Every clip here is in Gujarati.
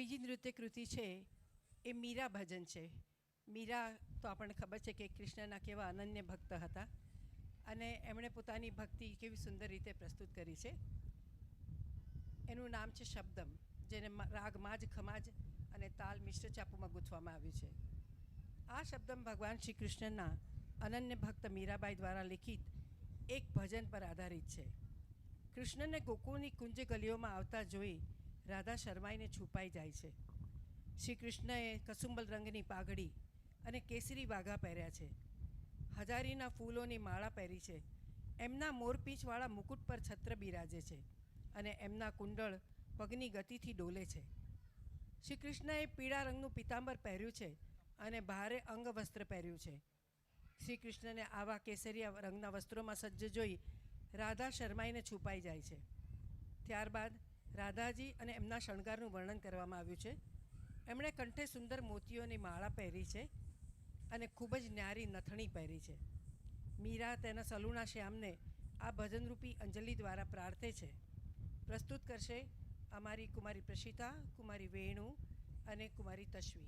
બીજી નૃત્ય કૃતિ છે એ મીરા ભજન છે. મીરા તો આપણને ખબર છે કે કૃષ્ણના કેવા અનન્ય ભક્ત હતા અને એમણે પોતાની ભક્તિ કેવી સુંદર રીતે પ્રસ્તુત કરી છે. એનું નામ છે શબ્દમ, જેને રાગ, માજ, ખમાજ અને તાલ મિશ્ર ચાપુમાં ગૂંથવામાં આવ્યું છે. આ શબ્દમ ભગવાન શ્રી કૃષ્ણના અનન્ય ભક્ત મીરાબાઈ દ્વારા લિખિત એક ભજન પર આધારિત છે. કૃષ્ણને ગોકુળની કુંજ ગલીઓમાં આવતા જોઈ રાધા શરમાઈને છુપાઈ જાય છે. શ્રી કૃષ્ણએ કસુંબલ રંગની પાઘડી અને કેસરી વાઘા પહેર્યા છે. હજારીના ફૂલોની માળા પહેરી છે. એમના મોરપીંછવાળા મુકુટ પર છત્ર બિરાજે છે અને એમના કુંડળ પગની ગતિથી ડોલે છે. શ્રી કૃષ્ણએ પીળા રંગનું પિતાંબર પહેર્યું છે અને ભારે અંગવસ્ત્ર પહેર્યું છે. શ્રી કૃષ્ણને આવા કેસરિયા રંગના વસ્ત્રોમાં સજ્જ જોઈ રાધા શરમાઈને છુપાઈ જાય છે. ત્યારબાદ રાધાજી અને એમના શણગારનું વર્ણન કરવામાં આવ્યું છે. એમણે કંઠે સુંદર મોતીઓની માળા પહેરી છે અને ખૂબ જ ન્યારી નથણી પહેરી છે. મીરા તેના સલુણા શ્યામને આ ભજનરૂપી અંજલિ દ્વારા પ્રાર્થે છે. પ્રસ્તુત કરશે અમારી કુમારી પ્રશિતા, કુમારી વેણુ અને કુમારી તશ્વી.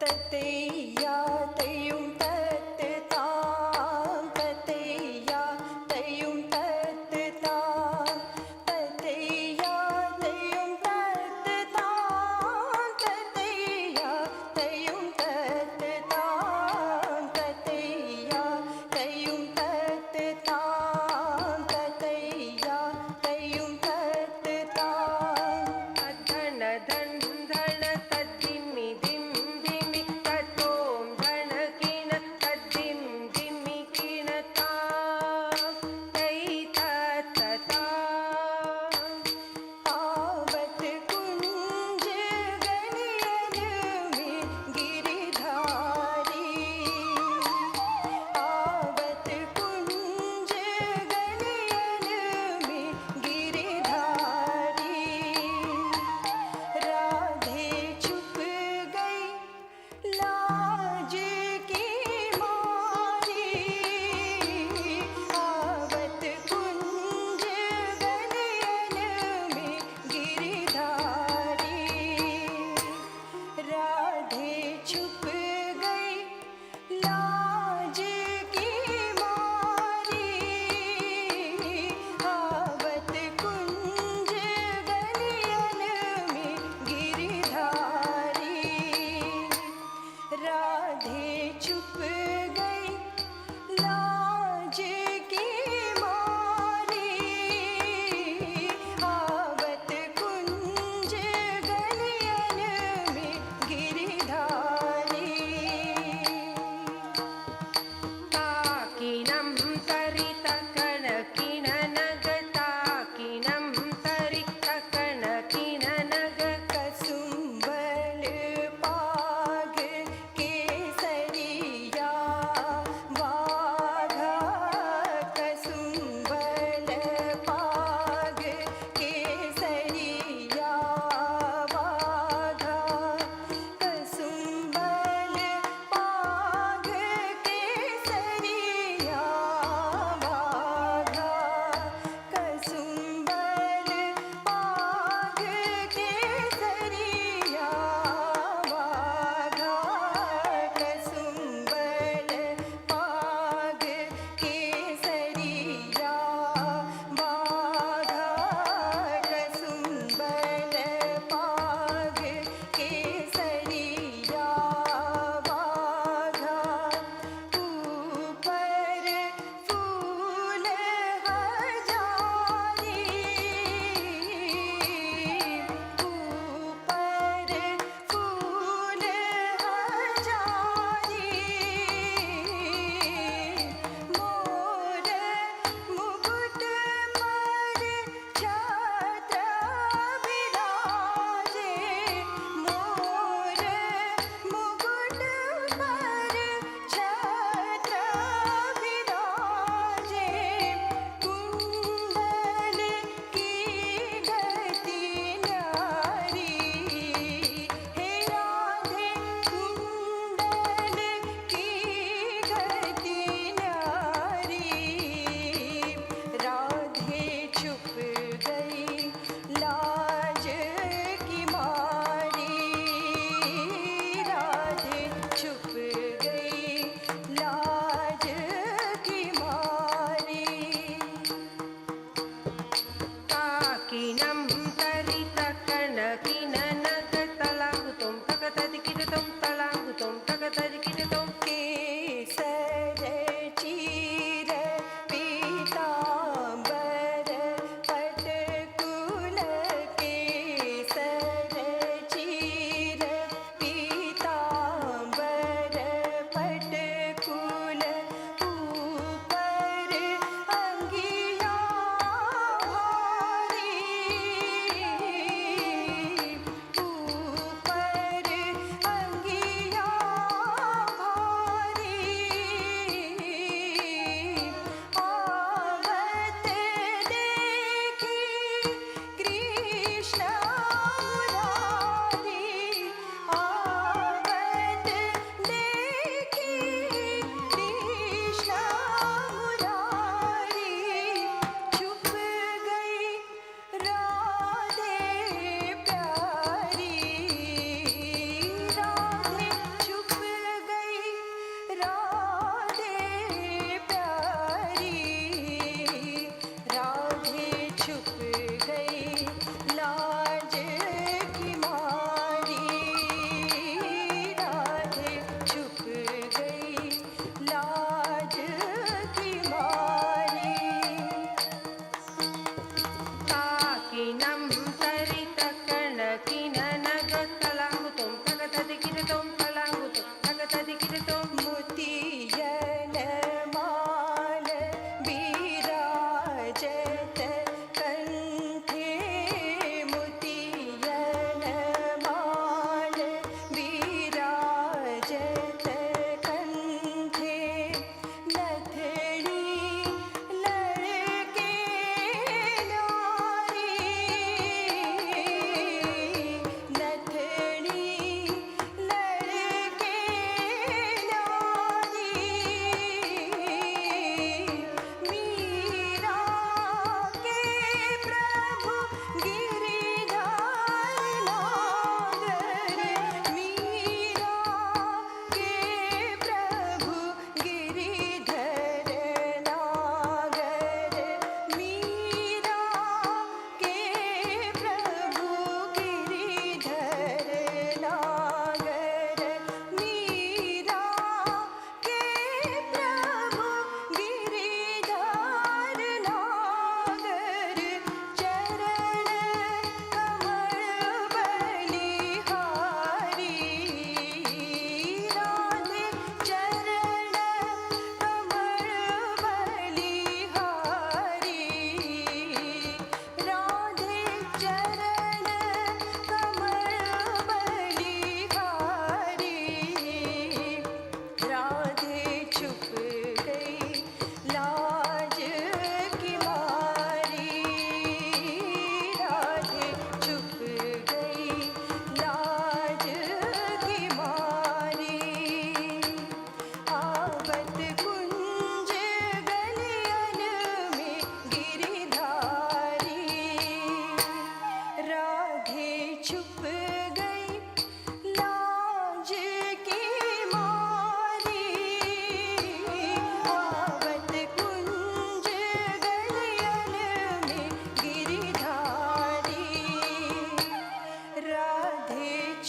தத்தையா தையும்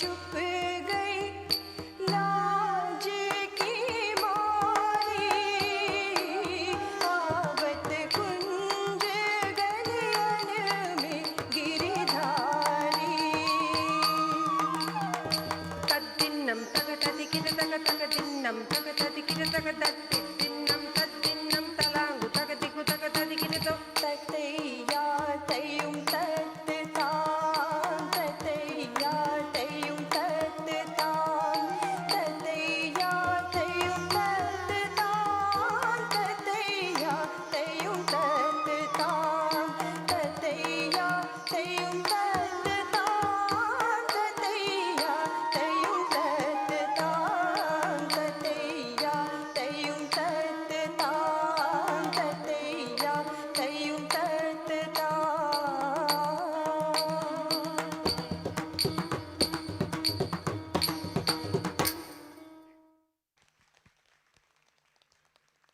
you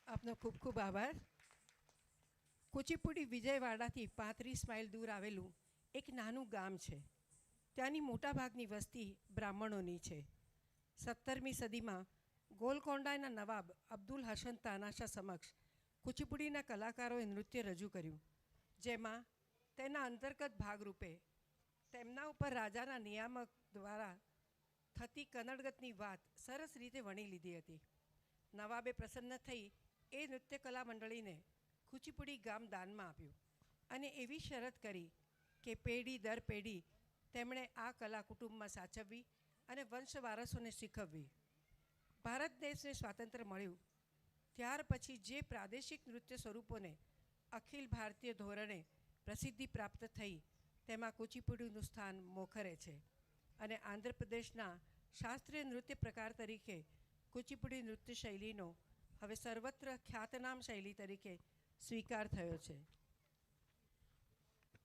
આપનો ખૂબ ખૂબ આભાર. કુચીપુડી વિજયવાડાથી પાંત્રીસ માઇલ દૂર આવેલું એક નાનું ગામ છે. ત્યાંની મોટાભાગની વસ્તી બ્રાહ્મણોની છે. સત્તરમી સદીમાં ગોલકોંડાના નવાબ અબ્દુલ હસન તાનાશા સમક્ષ કુચીપુડીના કલાકારોએ નૃત્ય રજૂ કર્યું, જેમાં તેના અંતર્ગત ભાગરૂપે તેમના ઉપર રાજાના નિયામક દ્વારા થતી કનડગતની વાત સરસ રીતે વણી લીધી હતી. નવાબે પ્રસન્ન થઈ એ નૃત્ય કલા મંડળીને કુચીપુડી ગામ દાનમાં આપ્યું અને એવી શરત કરી કે પેઢી દર પેઢી તેમણે આ કલા કુટુંબમાં સાચવવી અને વંશ વારસોને શીખવવી. ભારત દેશને સ્વાતંત્ર્ય મળ્યું ત્યાર પછી જે પ્રાદેશિક નૃત્ય સ્વરૂપોને અખિલ ભારતીય ધોરણે પ્રસિદ્ધિ પ્રાપ્ત થઈ તેમાં કુચીપુડીનું સ્થાન મોખરે છે અને આંધ્રપ્રદેશના શાસ્ત્રીય નૃત્ય પ્રકાર તરીકે કુચીપુડી નૃત્ય શૈલીનો હવે સર્વત્ર ખ્યાતનામ શૈલી તરીકે સ્વીકાર થયો છે.